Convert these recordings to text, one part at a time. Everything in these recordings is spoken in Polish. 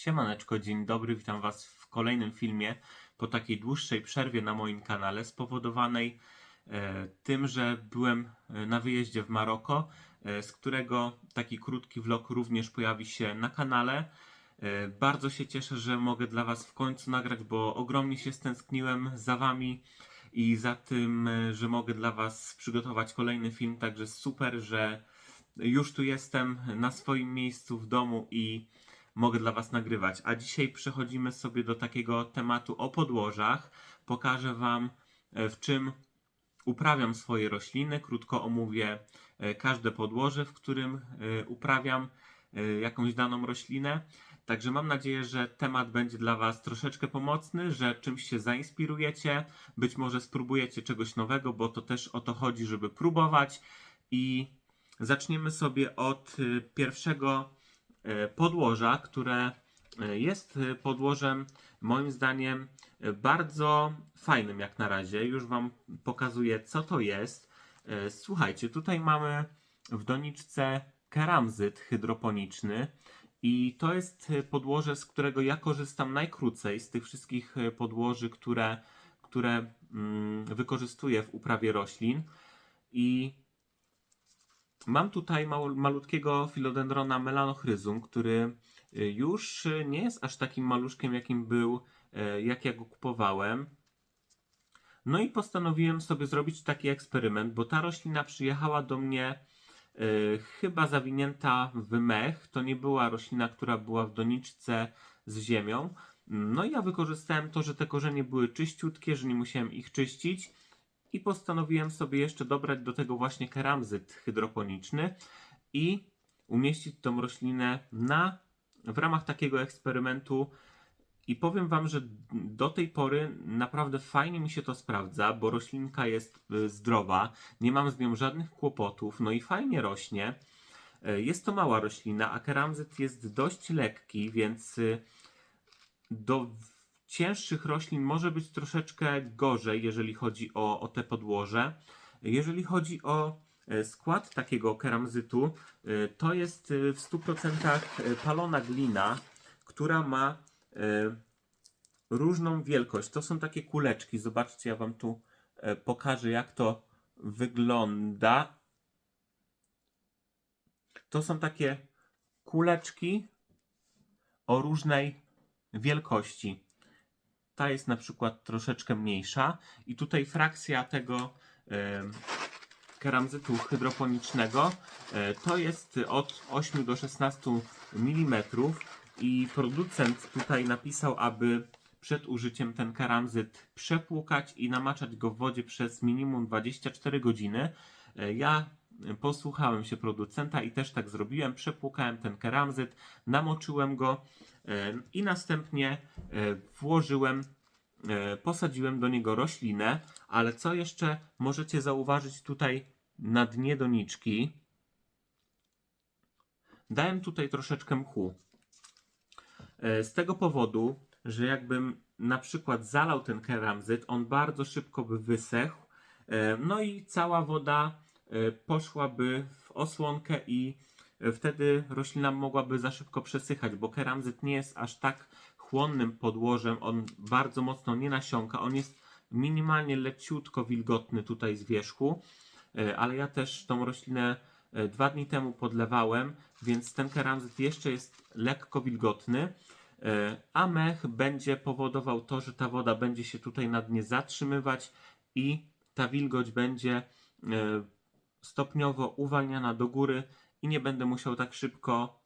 Siemaneczko, dzień dobry, witam Was w kolejnym filmie po takiej dłuższej przerwie na moim kanale spowodowanej e, tym, że byłem e, na wyjeździe w Maroko, e, z którego taki krótki vlog również pojawi się na kanale. E, bardzo się cieszę, że mogę dla Was w końcu nagrać, bo ogromnie się stęskniłem za Wami i za tym, e, że mogę dla Was przygotować kolejny film, także super, że już tu jestem na swoim miejscu w domu i mogę dla Was nagrywać. A dzisiaj przechodzimy sobie do takiego tematu o podłożach. Pokażę Wam, e, w czym uprawiam swoje rośliny. Krótko omówię e, każde podłoże, w którym e, uprawiam jakąś daną roślinę. Także mam nadzieję, że temat będzie dla Was troszeczkę pomocny, że czymś się zainspirujecie, być może spróbujecie czegoś nowego, bo to też o to chodzi, żeby próbować. I zaczniemy sobie od pierwszego podłoża, które e, jest e, podłożem moim zdaniem e, bardzo fajnym jak na razie. Już Wam pokazuję co to jest. E, Słuchajcie, tutaj mamy w doniczce keramzyt hydroponiczny i to jest e, podłoże, z którego ja korzystam najkrócej z tych wszystkich e, podłoży, które, które mm, wykorzystuję w uprawie roślin. I Mam tutaj mał, malutkiego filodendrona melanochryzum, który y, już nie jest aż takim maluszkiem, jakim był, e, jak ja go kupowałem. No i postanowiłem sobie zrobić taki eksperyment, bo ta roślina przyjechała do mnie e, chyba zawinięta w mech. To nie była roślina, która była w doniczce z ziemią. No i ja wykorzystałem to, że te korzenie były czyściutkie, że nie musiałem ich czyścić i postanowiłem sobie jeszcze dobrać do tego właśnie keramzyt hydroponiczny i umieścić tą roślinę na, w ramach takiego eksperymentu. I powiem Wam, że do tej pory naprawdę fajnie mi się to sprawdza, bo roślinka jest y, zdrowa, nie mam z nią żadnych kłopotów, no i fajnie rośnie. Y, Jest to mała roślina, a keramzyt jest dość lekki, więc y, do cięższych roślin może być troszeczkę gorzej, jeżeli chodzi o, o te podłoże. Jeżeli chodzi o e, skład takiego keramzytu, e, to jest e, w 100% palona glina, która ma różną wielkość. To są takie kuleczki. Zobaczcie, ja Wam tu pokażę, jak to wygląda. To są takie kuleczki o różnej wielkości. Ta jest na przykład troszeczkę mniejsza i tutaj frakcja tego keramzytu hydroponicznego e, to jest od 8 do 16 mm i producent tutaj napisał, aby przed użyciem ten keramzyt przepłukać i namaczać go w wodzie przez minimum 24 godziny. E, Ja posłuchałem się producenta i też tak zrobiłem. Przepłukałem ten keramzyt, namoczyłem go i następnie e, włożyłem, e, posadziłem do niego roślinę, ale co jeszcze możecie zauważyć tutaj na dnie doniczki? Dałem tutaj troszeczkę mchu. E, Z tego powodu, że jakbym na przykład zalał ten keramzyt, on bardzo szybko by wysechł, e, no i cała woda e, poszłaby w osłonkę i e, wtedy roślina mogłaby za szybko przesychać, bo keramzyt nie jest aż tak chłonnym podłożem, on bardzo mocno nie nasiąka, on jest minimalnie leciutko wilgotny tutaj z wierzchu, e, ale ja też tą roślinę e, dwa dni temu podlewałem, więc ten keramzyt jeszcze jest lekko wilgotny, e, a mech będzie powodował to, że ta woda będzie się tutaj na dnie zatrzymywać i ta wilgoć będzie stopniowo uwalniana do góry i nie będę musiał tak szybko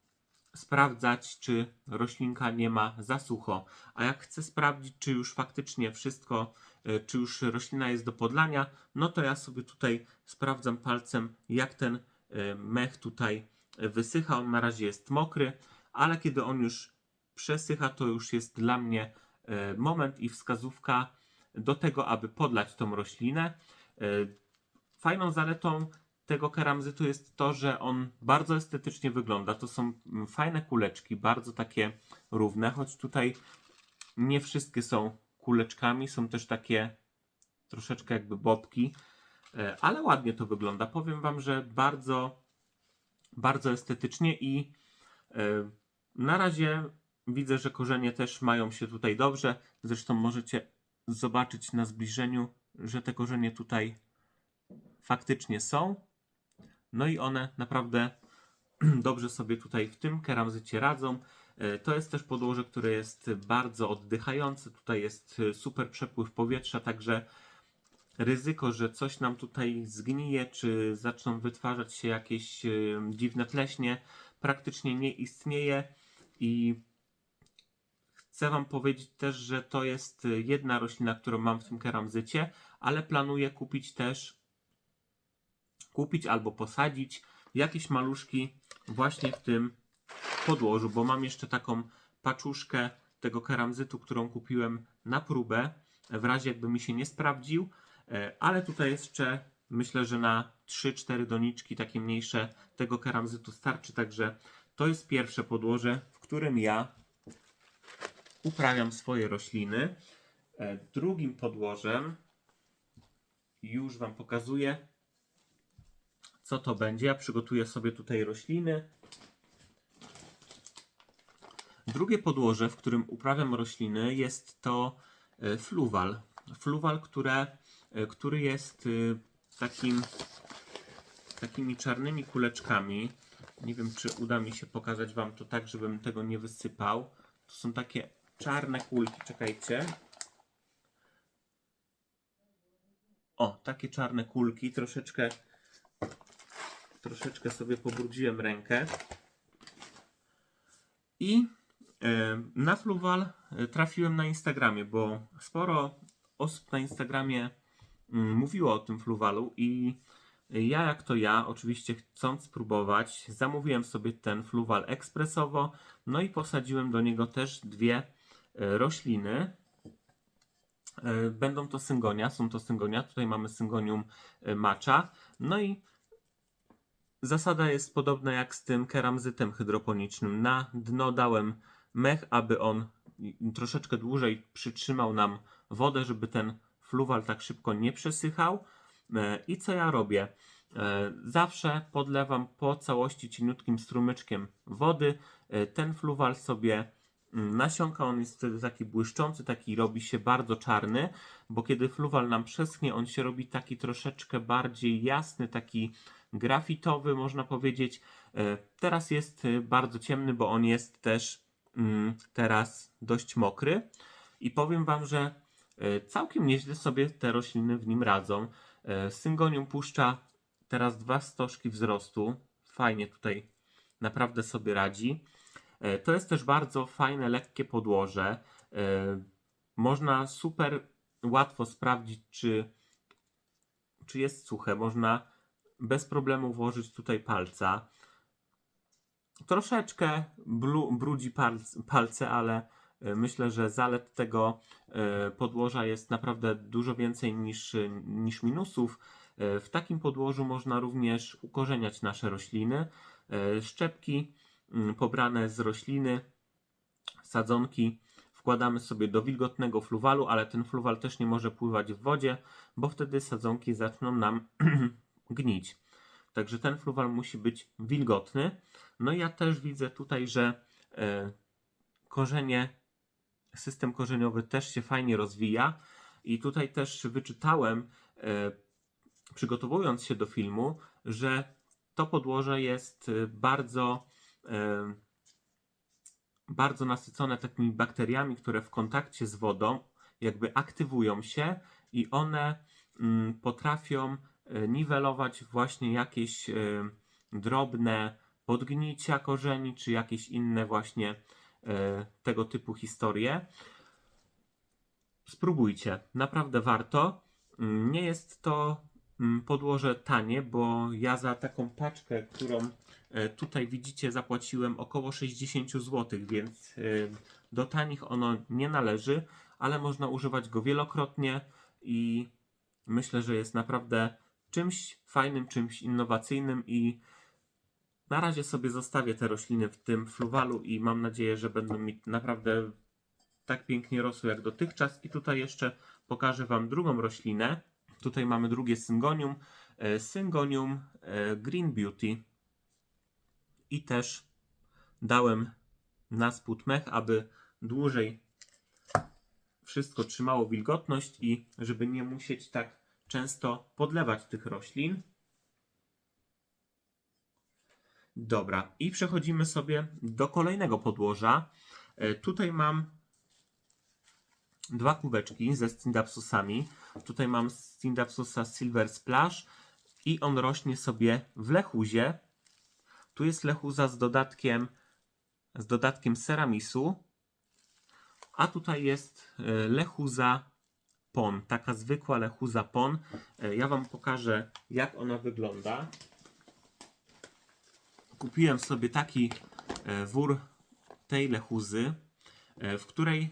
sprawdzać, czy roślinka nie ma za sucho. A jak chcę sprawdzić, czy już faktycznie wszystko, e, czy już roślina jest do podlania, no to ja sobie tutaj sprawdzam palcem, jak ten e, mech tutaj wysycha. On na razie jest mokry, ale kiedy on już przesycha, to już jest dla mnie e, moment i wskazówka do tego, aby podlać tą roślinę. Fajną zaletą tego keramzytu jest to, że on bardzo estetycznie wygląda. To są mm, fajne kuleczki, bardzo takie równe, choć tutaj nie wszystkie są kuleczkami, są też takie troszeczkę jakby bobki, e, ale ładnie to wygląda. Powiem Wam, że bardzo, bardzo estetycznie i e, na razie widzę, że korzenie też mają się tutaj dobrze. Zresztą możecie zobaczyć na zbliżeniu, że te korzenie tutaj faktycznie są. No i one naprawdę dobrze sobie tutaj w tym keramzycie radzą. E, To jest też podłoże, które jest bardzo oddychające. Tutaj jest e, super przepływ powietrza, także ryzyko, że coś nam tutaj zgnije, czy zaczną wytwarzać się jakieś e, dziwne pleśnie, praktycznie nie istnieje. I chcę Wam powiedzieć też, że to jest jedna roślina, którą mam w tym keramzycie, ale planuję kupić też, kupić albo posadzić jakieś maluszki właśnie w tym podłożu, bo mam jeszcze taką paczuszkę tego keramzytu, którą kupiłem na próbę, w razie jakby mi się nie sprawdził, E, ale tutaj jeszcze myślę, że na 3-4 doniczki takie mniejsze tego keramzytu starczy, także to jest pierwsze podłoże, w którym ja uprawiam swoje rośliny. E, Drugim podłożem już Wam pokazuję, co to będzie. Ja przygotuję sobie tutaj rośliny. Drugie podłoże, w którym uprawiam rośliny, jest to e, fluwal. Fluwal, które, e, który jest e, takim, takimi czarnymi kuleczkami. Nie wiem, czy uda mi się pokazać Wam to tak, żebym tego nie wysypał. To są takie czarne kulki, czekajcie. O, takie czarne kulki, troszeczkę troszeczkę sobie pobrudziłem rękę. I e, na Fluwal e, trafiłem na Instagramie, bo sporo osób na Instagramie mm, mówiło o tym Fluwalu i ja jak to ja, oczywiście chcąc spróbować, zamówiłem sobie ten Fluwal ekspresowo, no i posadziłem do niego też dwie e, rośliny. Będą to syngonia, są to syngonia, tutaj mamy syngonium macza, no i Zasada jest podobna jak z tym keramzytem hydroponicznym. Na dno dałem mech, aby on troszeczkę dłużej przytrzymał nam wodę, żeby ten fluwal tak szybko nie przesychał. E, I co ja robię? E, Zawsze podlewam po całości cieniutkim strumyczkiem wody. E, Ten fluwal sobie mm, nasiąka, on jest wtedy taki błyszczący, taki robi się bardzo czarny, bo kiedy fluwal nam przeschnie, on się robi taki troszeczkę bardziej jasny, taki grafitowy, można powiedzieć. E, Teraz jest e, bardzo ciemny, bo on jest też mm, teraz dość mokry. I powiem Wam, że e, całkiem nieźle sobie te rośliny w nim radzą. Syngonium puszcza teraz dwa stożki wzrostu. Fajnie tutaj naprawdę sobie radzi. To jest też bardzo fajne, lekkie podłoże. Można super łatwo sprawdzić, czy, czy jest suche. Można bez problemu włożyć tutaj palca. Troszeczkę blu, brudzi palc, palce, ale e, myślę, że zalet tego e, podłoża jest naprawdę dużo więcej niż, niż minusów. E, W takim podłożu można również ukorzeniać nasze rośliny. E, Szczepki mm, pobrane z rośliny, sadzonki wkładamy sobie do wilgotnego fluwalu, ale ten fluwal też nie może pływać w wodzie, bo wtedy sadzonki zaczną nam gnić. Także ten fluwal musi być wilgotny. No ja też widzę tutaj, że e, korzenie, system korzeniowy też się fajnie rozwija. I tutaj też wyczytałem, e, przygotowując się do filmu, że to podłoże jest e, bardzo, bardzo nasycone takimi bakteriami, które w kontakcie z wodą jakby aktywują się i one mm, potrafią niwelować właśnie jakieś e, drobne podgnicia korzeni, czy jakieś inne właśnie e, tego typu historie. Spróbujcie, naprawdę warto. Nie jest to mm, podłoże tanie, bo ja za taką paczkę, którą e, tutaj widzicie, zapłaciłem około 60 zł, więc e, do tanich ono nie należy, ale można używać go wielokrotnie i myślę, że jest naprawdę czymś fajnym, czymś innowacyjnym i na razie sobie zostawię te rośliny w tym fluwalu i mam nadzieję, że będą mi naprawdę tak pięknie rosły jak dotychczas. I tutaj jeszcze pokażę Wam drugą roślinę. Tutaj mamy drugie syngonium. e, Syngonium e, Green Beauty. I też dałem na spód mech, aby dłużej wszystko trzymało wilgotność i żeby nie musieć tak często podlewać tych roślin. Dobra, i przechodzimy sobie do kolejnego podłoża. E, Tutaj mam dwa kubeczki ze Stindapsusami. Tutaj mam Stindapsusa Silver Splash i on rośnie sobie w lechuzie. Tu jest lechuza z dodatkiem z dodatkiem ceramisu, a tutaj jest e, lechuza pon, taka zwykła lechuza pon. E, Ja wam pokażę jak ona wygląda. Kupiłem sobie taki e, wór tej lechuzy, e, w której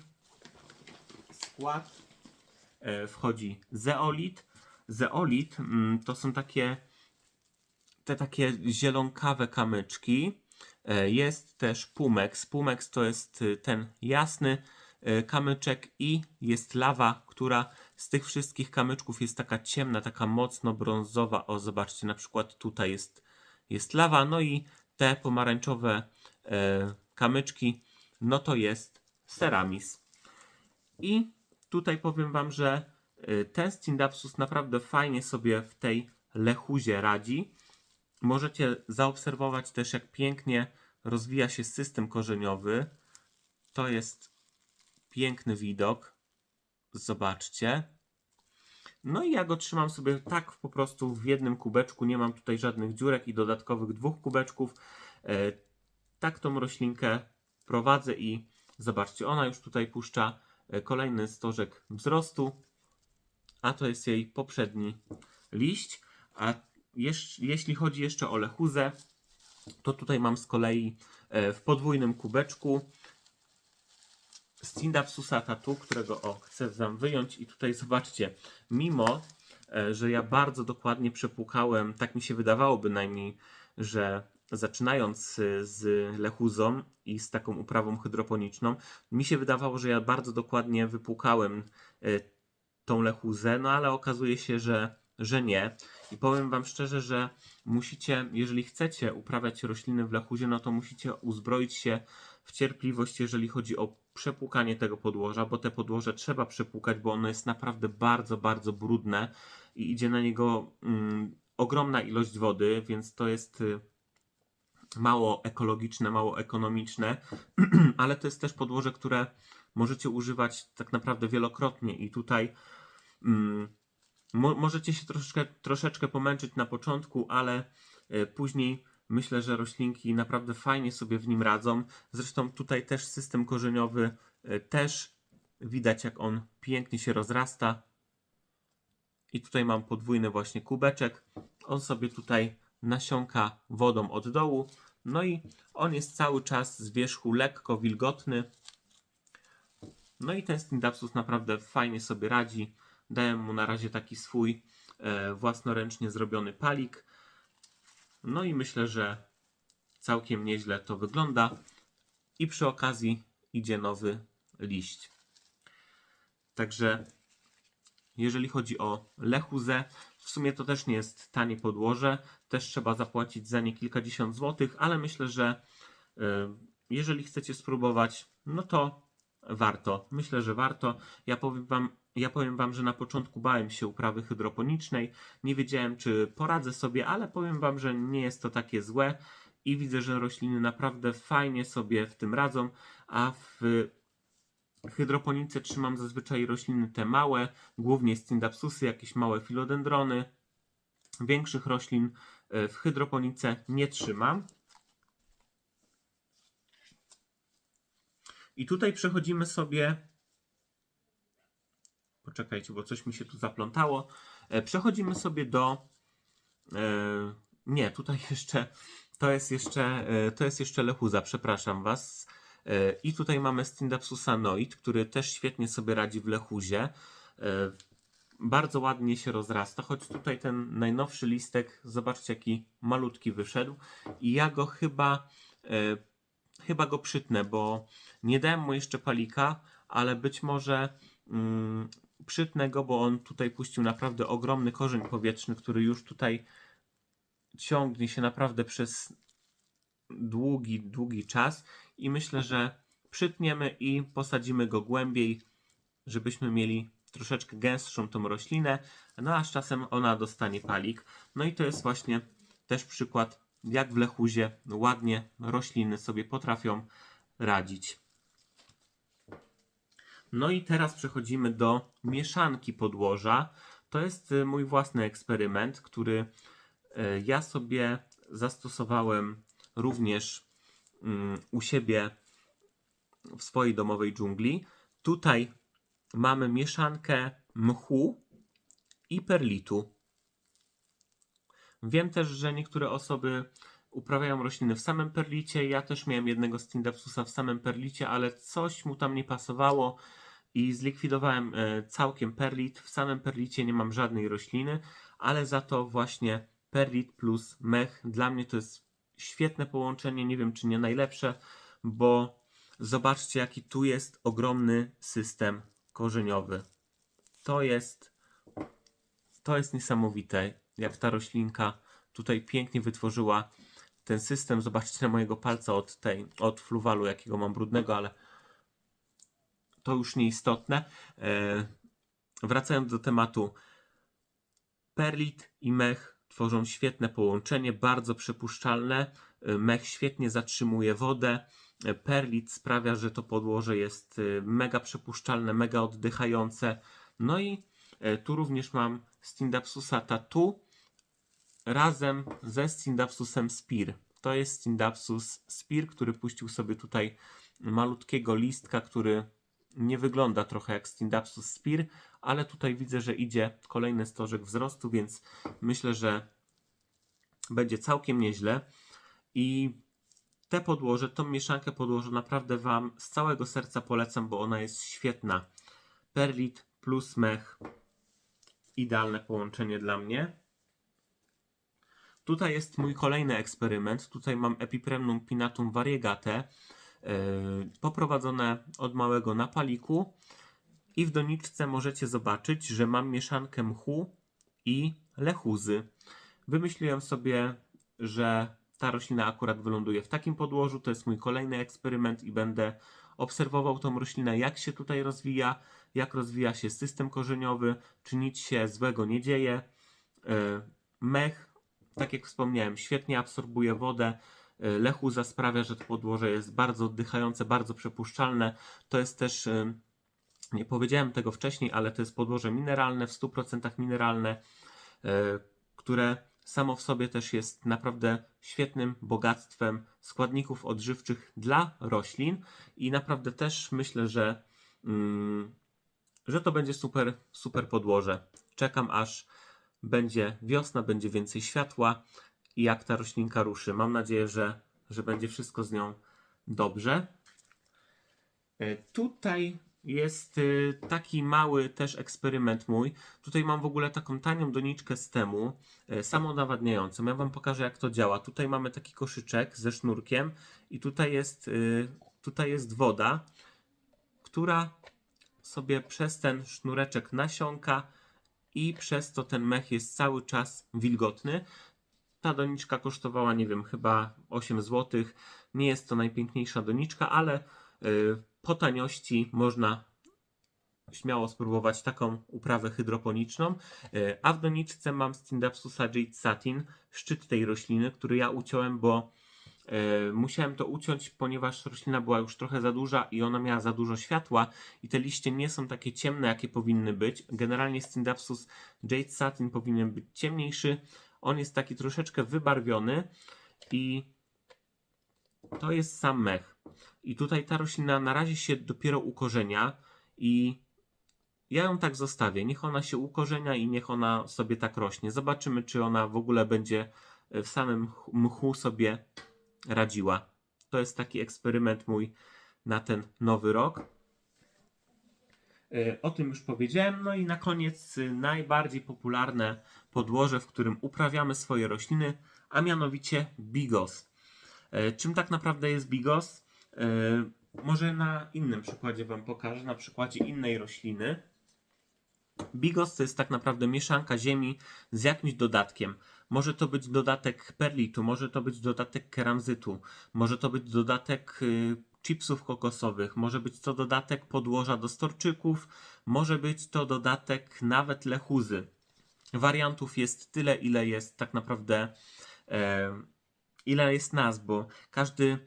skład e, wchodzi zeolit. Zeolit mm, to są takie te takie zielonkawe kamyczki. Jest też pumex. Pumex to jest y, ten jasny kamyczek i jest lawa, która z tych wszystkich kamyczków jest taka ciemna, taka mocno brązowa. O, zobaczcie, na przykład tutaj jest, jest lawa, no i te pomarańczowe e, kamyczki, no to jest ceramis. I tutaj powiem Wam, że y, ten Stindapsus naprawdę fajnie sobie w tej lechuzie radzi. Możecie zaobserwować też, jak pięknie rozwija się system korzeniowy. To jest piękny widok. Zobaczcie. No i ja go trzymam sobie tak po prostu w jednym kubeczku. Nie mam tutaj żadnych dziurek i dodatkowych dwóch kubeczków. E, tak tą roślinkę prowadzę i zobaczcie, ona już tutaj puszcza e, kolejny stożek wzrostu, a to jest jej poprzedni liść. A jeśli chodzi jeszcze o lechuzę, to tutaj mam z kolei e, w podwójnym kubeczku Stindapsusa tatu, którego o, chcę wam wyjąć i tutaj zobaczcie, mimo, e, że ja bardzo dokładnie przepłukałem, tak mi się wydawało bynajmniej, że zaczynając e, z lechuzą i z taką uprawą hydroponiczną, mi się wydawało, że ja bardzo dokładnie wypłukałem e, tą lechuzę, no ale okazuje się, że, że nie. I powiem Wam szczerze, że musicie, jeżeli chcecie uprawiać rośliny w lechuzie, no to musicie uzbroić się w cierpliwość, jeżeli chodzi o przepłukanie tego podłoża, bo te podłoże trzeba przepłukać, bo ono jest naprawdę bardzo, bardzo brudne i idzie na niego mm, ogromna ilość wody, więc to jest y, mało ekologiczne, mało ekonomiczne, ale to jest też podłoże, które możecie używać tak naprawdę wielokrotnie i tutaj mm, mo możecie się troszeczkę, troszeczkę pomęczyć na początku, ale e, później myślę, że roślinki naprawdę fajnie sobie w nim radzą. Zresztą tutaj też system korzeniowy e, też widać jak on pięknie się rozrasta. I tutaj mam podwójny właśnie kubeczek. On sobie tutaj nasiąka wodą od dołu. No i on jest cały czas z wierzchu lekko wilgotny. No i ten Stindapsus naprawdę fajnie sobie radzi. Dałem mu na razie taki swój e, własnoręcznie zrobiony palik. No i myślę, że całkiem nieźle to wygląda. I przy okazji idzie nowy liść. Także jeżeli chodzi o lechuzę, w sumie to też nie jest tanie podłoże. Też trzeba zapłacić za nie kilkadziesiąt złotych, ale myślę, że y, jeżeli chcecie spróbować, no to warto. Myślę, że warto. Ja powiem wam, ja powiem wam, że na początku bałem się uprawy hydroponicznej. Nie wiedziałem, czy poradzę sobie, ale powiem wam, że nie jest to takie złe i widzę, że rośliny naprawdę fajnie sobie w tym radzą, a w hydroponice trzymam zazwyczaj rośliny te małe, głównie Stindapsusy, jakieś małe filodendrony. Większych roślin e, w hydroponice nie trzymam. I tutaj przechodzimy sobie. Poczekajcie, bo coś mi się tu zaplątało. E, Przechodzimy sobie do. e, Nie, tutaj jeszcze. To jest jeszcze, e, to jest jeszcze lechuza, przepraszam Was. I tutaj mamy Stindapsusa noid, który też świetnie sobie radzi w lechuzie. Bardzo ładnie się rozrasta, choć tutaj ten najnowszy listek, zobaczcie jaki malutki wyszedł. I ja go chyba, chyba go przytnę, bo nie dałem mu jeszcze palika, ale być może mm, przytnę go, bo on tutaj puścił naprawdę ogromny korzeń powietrzny, który już tutaj ciągnie się naprawdę przez długi, długi czas i myślę, że przytniemy i posadzimy go głębiej, żebyśmy mieli troszeczkę gęstszą tą roślinę, no a z czasem ona dostanie palik. No i to jest właśnie też przykład, jak w lechuzie ładnie rośliny sobie potrafią radzić. No i teraz przechodzimy do mieszanki podłoża. To jest y, mój własny eksperyment, który y, ja sobie zastosowałem również mm, u siebie w swojej domowej dżungli. Tutaj mamy mieszankę mchu i perlitu. Wiem też, że niektóre osoby uprawiają rośliny w samym perlicie. Ja też miałem jednego Stindapsusa w samym perlicie, ale coś mu tam nie pasowało i zlikwidowałem e, całkiem perlit. W samym perlicie nie mam żadnej rośliny, ale za to właśnie perlit plus mech dla mnie to jest świetne połączenie. Nie wiem, czy nie najlepsze, bo zobaczcie, jaki tu jest ogromny system korzeniowy. To jest to jest niesamowite, jak ta roślinka tutaj pięknie wytworzyła ten system. Zobaczcie na mojego palca od tej, od fluwalu, jakiego mam brudnego, ale to już nieistotne. E, wracając do tematu, perlit i mech tworzą świetne połączenie, bardzo przepuszczalne. E, Mech świetnie zatrzymuje wodę. E, Perlit sprawia, że to podłoże jest mega przepuszczalne, mega oddychające. No i tu również mam Stindapsusa Tatu razem ze Stindapsusem Spir. To jest Stindapsus Spir, który puścił sobie tutaj malutkiego listka, który nie wygląda trochę jak Stindapsus Spir, ale tutaj widzę, że idzie kolejny stożek wzrostu, więc myślę, że będzie całkiem nieźle. I te podłoże, tą mieszankę podłożę naprawdę Wam z całego serca polecam, bo ona jest świetna. Perlit plus mech. Idealne połączenie dla mnie. Tutaj jest mój kolejny eksperyment. Tutaj mam Epipremnum pinatum variegate, poprowadzone od małego na paliku. I w doniczce możecie zobaczyć, że mam mieszankę mchu i lechuzy. Wymyśliłem sobie, że ta roślina akurat wyląduje w takim podłożu. To jest mój kolejny eksperyment i będę obserwował tą roślinę, jak się tutaj rozwija, jak rozwija się system korzeniowy, czy nic się złego nie dzieje. Yy, Mech, tak jak wspomniałem, świetnie absorbuje wodę. Lechuza sprawia, że to podłoże jest bardzo oddychające, bardzo przepuszczalne. To jest też, yy, nie powiedziałem tego wcześniej, ale to jest podłoże mineralne, w 100% mineralne, yy, które samo w sobie też jest naprawdę świetnym bogactwem składników odżywczych dla roślin i naprawdę też myślę, że, mm, że to będzie super, super podłoże. Czekam aż będzie wiosna, będzie więcej światła i jak ta roślinka ruszy. Mam nadzieję, że, że będzie wszystko z nią dobrze. E, Tutaj jest y, taki mały też eksperyment mój. Tutaj mam w ogóle taką tanią doniczkę z temu, y, samonawadniającą. Ja Wam pokażę jak to działa. Tutaj mamy taki koszyczek ze sznurkiem i tutaj jest, tutaj jest woda, która sobie przez ten sznureczek nasiąka i przez to ten mech jest cały czas wilgotny. Ta doniczka kosztowała, nie wiem, chyba 8 zł. Nie jest to najpiękniejsza doniczka, ale y, po taniości można śmiało spróbować taką uprawę hydroponiczną. Y, A w doniczce mam Stindapsusa Jade Satin, szczyt tej rośliny, który ja uciąłem, bo y, musiałem to uciąć, ponieważ roślina była już trochę za duża i ona miała za dużo światła i te liście nie są takie ciemne, jakie powinny być. Generalnie Stindapsus Jade Satin powinien być ciemniejszy. On jest taki troszeczkę wybarwiony i to jest sam mech. I tutaj ta roślina na razie się dopiero ukorzenia i ja ją tak zostawię. Niech ona się ukorzenia i niech ona sobie tak rośnie. Zobaczymy, czy ona w ogóle będzie w samym ch- mchu sobie radziła. To jest taki eksperyment mój na ten nowy rok. E, O tym już powiedziałem. No i na koniec y, najbardziej popularne podłoże, w którym uprawiamy swoje rośliny, a mianowicie bigos. E, Czym tak naprawdę jest bigos? E, Może na innym przykładzie Wam pokażę, na przykładzie innej rośliny. Bigos to jest tak naprawdę mieszanka ziemi z jakimś dodatkiem. Może to być dodatek perlitu, może to być dodatek keramzytu, może to być dodatek y, chipsów kokosowych, może być to dodatek podłoża do storczyków, może być to dodatek nawet lechuzy. Wariantów jest tyle, ile jest tak naprawdę, e, ile jest nazw, bo każdy e,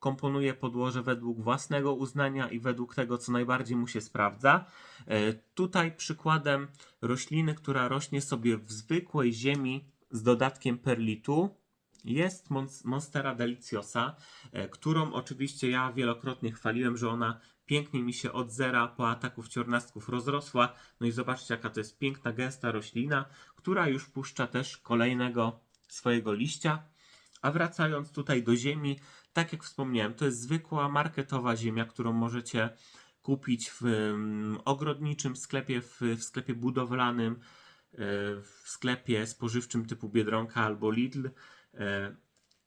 komponuje podłoże według własnego uznania i według tego, co najbardziej mu się sprawdza. E, tutaj przykładem rośliny, która rośnie sobie w zwykłej ziemi z dodatkiem perlitu, jest Mons- Monstera deliciosa, e, którą oczywiście ja wielokrotnie chwaliłem, że ona pięknie mi się od zera po ataku wciornastków rozrosła. No i zobaczcie, jaka to jest piękna, gęsta roślina, która już puszcza też kolejnego swojego liścia. A wracając tutaj do ziemi, tak jak wspomniałem, to jest zwykła marketowa ziemia, którą możecie kupić w mm, ogrodniczym sklepie, w, w sklepie budowlanym, e, w sklepie spożywczym typu Biedronka albo Lidl.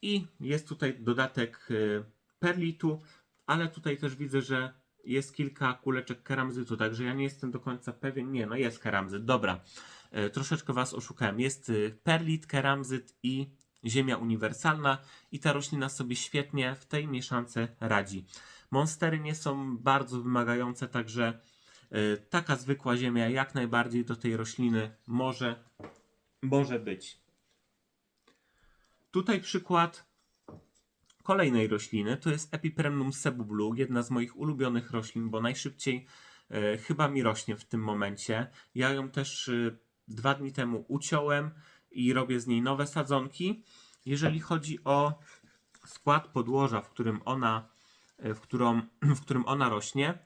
I jest tutaj dodatek e, perlitu, ale tutaj też widzę, że jest kilka kuleczek keramzytu, także ja nie jestem do końca pewien. Nie, no jest keramzyt, dobra. E, Troszeczkę Was oszukałem. Jest e, perlit, keramzyt i ziemia uniwersalna i ta roślina sobie świetnie w tej mieszance radzi. Monstery nie są bardzo wymagające, także taka zwykła ziemia jak najbardziej do tej rośliny może, może być. Tutaj przykład kolejnej rośliny to jest Epipremnum sebublu, jedna z moich ulubionych roślin, bo najszybciej e, chyba mi rośnie w tym momencie. Ja ją też e, dwa dni temu uciąłem i robię z niej nowe sadzonki. Jeżeli chodzi o skład podłoża, w którym ona, e, w, którą, w którym ona rośnie,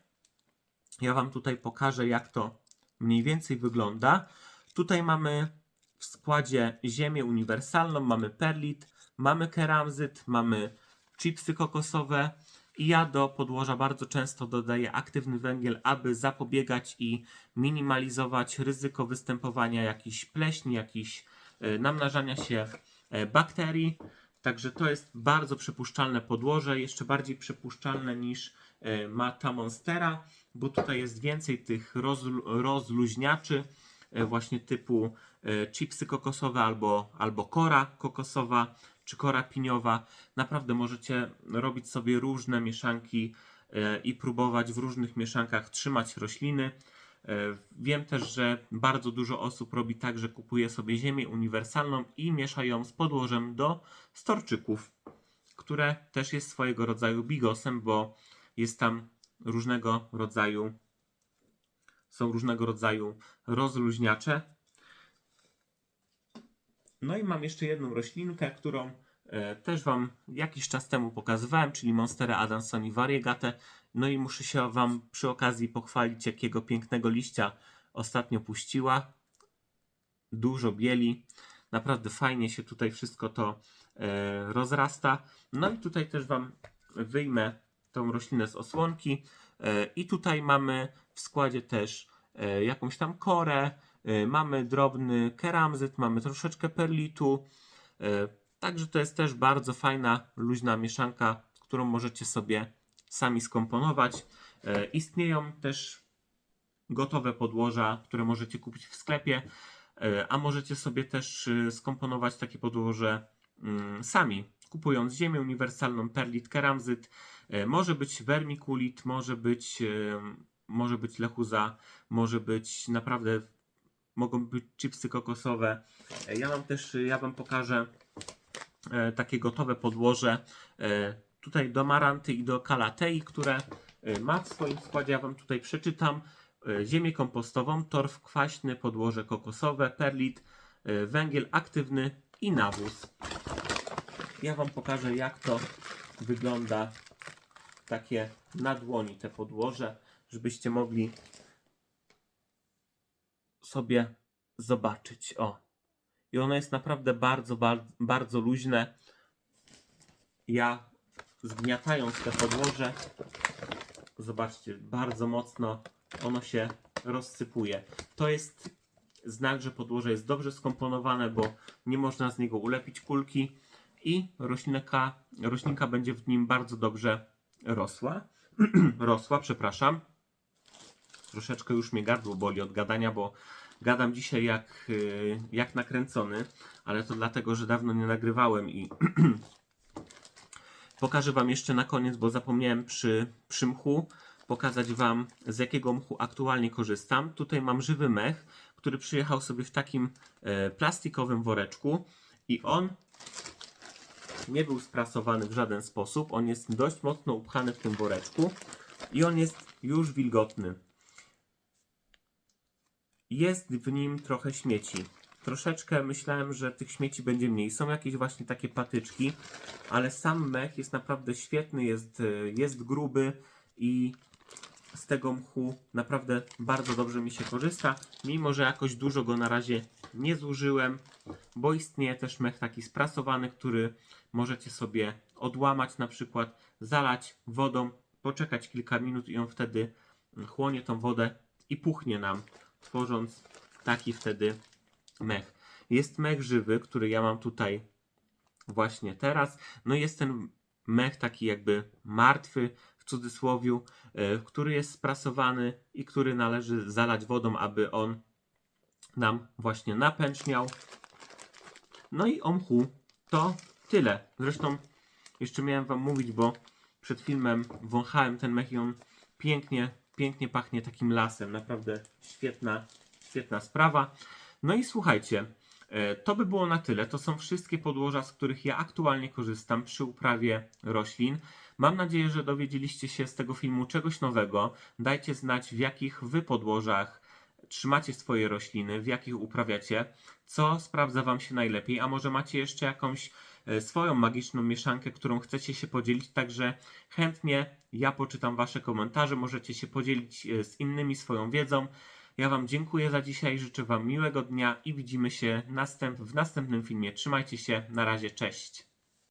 ja Wam tutaj pokażę, jak to mniej więcej wygląda. Tutaj mamy w składzie ziemię uniwersalną, mamy perlit, mamy keramzyt, mamy chipsy kokosowe i ja do podłoża bardzo często dodaję aktywny węgiel, aby zapobiegać i minimalizować ryzyko występowania jakichś pleśni, jakichś e, namnażania się e, bakterii. Także to jest bardzo przepuszczalne podłoże, jeszcze bardziej przepuszczalne niż e, ma ta Monstera, bo tutaj jest więcej tych rozlu- rozluźniaczy, właśnie typu e, chipsy kokosowe albo, albo kora kokosowa czy kora piniowa. Naprawdę możecie robić sobie różne mieszanki e, i próbować w różnych mieszankach trzymać rośliny. E, Wiem też, że bardzo dużo osób robi tak, że kupuje sobie ziemię uniwersalną i miesza ją z podłożem do storczyków, które też jest swojego rodzaju bigosem, bo jest tam różnego rodzaju są różnego rodzaju rozluźniacze. No i mam jeszcze jedną roślinkę, którą e, też Wam jakiś czas temu pokazywałem, czyli Monstera Adansoni variegate. No i muszę się Wam przy okazji pochwalić, jakiego pięknego liścia ostatnio puściła. Dużo bieli. Naprawdę fajnie się tutaj wszystko to e, rozrasta. No i tutaj też Wam wyjmę tą roślinę z osłonki. E, I tutaj mamy w składzie też e, jakąś tam korę, e, mamy drobny keramzyt, mamy troszeczkę perlitu. e, Także to jest też bardzo fajna, luźna mieszanka, którą możecie sobie sami skomponować. Istnieją też gotowe podłoża, które możecie kupić w sklepie, a możecie sobie też skomponować takie podłoże mm, sami, kupując ziemię uniwersalną, perlit, keramzyt. Może być vermiculit, może być, może być lechuza, może być naprawdę, mogą być chipsy kokosowe. E, Ja mam też, ja Wam pokażę e, takie gotowe podłoże e, tutaj do Maranty i do Kalatei, które ma w swoim składzie, ja Wam tutaj przeczytam, ziemię kompostową, torf kwaśny, podłoże kokosowe, perlit, węgiel aktywny i nawóz. Ja Wam pokażę jak to wygląda takie na dłoni te podłoże, żebyście mogli sobie zobaczyć. O. I ono jest naprawdę bardzo, bardzo, bardzo luźne. Ja zgniatając te podłoże, zobaczcie, bardzo mocno ono się rozsypuje. To jest znak, że podłoże jest dobrze skomponowane, bo nie można z niego ulepić kulki i roślinka, roślinka będzie w nim bardzo dobrze rosła. rosła, przepraszam. Troszeczkę już mnie gardło boli od gadania, bo gadam dzisiaj jak, y, jak nakręcony, ale to dlatego, że dawno nie nagrywałem i Pokażę Wam jeszcze na koniec, bo zapomniałem przy, przy mchu pokazać Wam z jakiego mchu aktualnie korzystam. Tutaj mam żywy mech, który przyjechał sobie w takim e, plastikowym woreczku i on nie był sprasowany w żaden sposób. On jest dość mocno upchany w tym woreczku i on jest już wilgotny. Jest w nim trochę śmieci. Troszeczkę myślałem, że tych śmieci będzie mniej. Są jakieś właśnie takie patyczki, ale sam mech jest naprawdę świetny, jest, e, jest gruby i z tego mchu naprawdę bardzo dobrze mi się korzysta, mimo że jakoś dużo go na razie nie zużyłem, bo istnieje też mech taki sprasowany, który możecie sobie odłamać na przykład, zalać wodą, poczekać kilka minut i on wtedy chłonie tą wodę i puchnie nam, tworząc taki wtedy mech. Jest mech żywy, który ja mam tutaj właśnie teraz. No i jest ten mech taki jakby martwy, w cudzysłowiu, e, który jest sprasowany i który należy zalać wodą, aby on nam właśnie napęczniał. No i o mchu to tyle. Zresztą jeszcze miałem wam mówić, bo przed filmem wąchałem ten mech i on pięknie, pięknie pachnie takim lasem. Naprawdę świetna, świetna sprawa. No i słuchajcie, e, to by było na tyle. To są wszystkie podłoża, z których ja aktualnie korzystam przy uprawie roślin. Mam nadzieję, że dowiedzieliście się z tego filmu czegoś nowego. Dajcie znać, w jakich wy podłożach trzymacie swoje rośliny, w jakich uprawiacie, co sprawdza Wam się najlepiej, a może macie jeszcze jakąś swoją magiczną mieszankę, którą chcecie się podzielić, także chętnie ja poczytam Wasze komentarze, możecie się podzielić e, z innymi swoją wiedzą. Ja Wam dziękuję za dzisiaj, życzę Wam miłego dnia i widzimy się następ w następnym filmie. Trzymajcie się, na razie, cześć.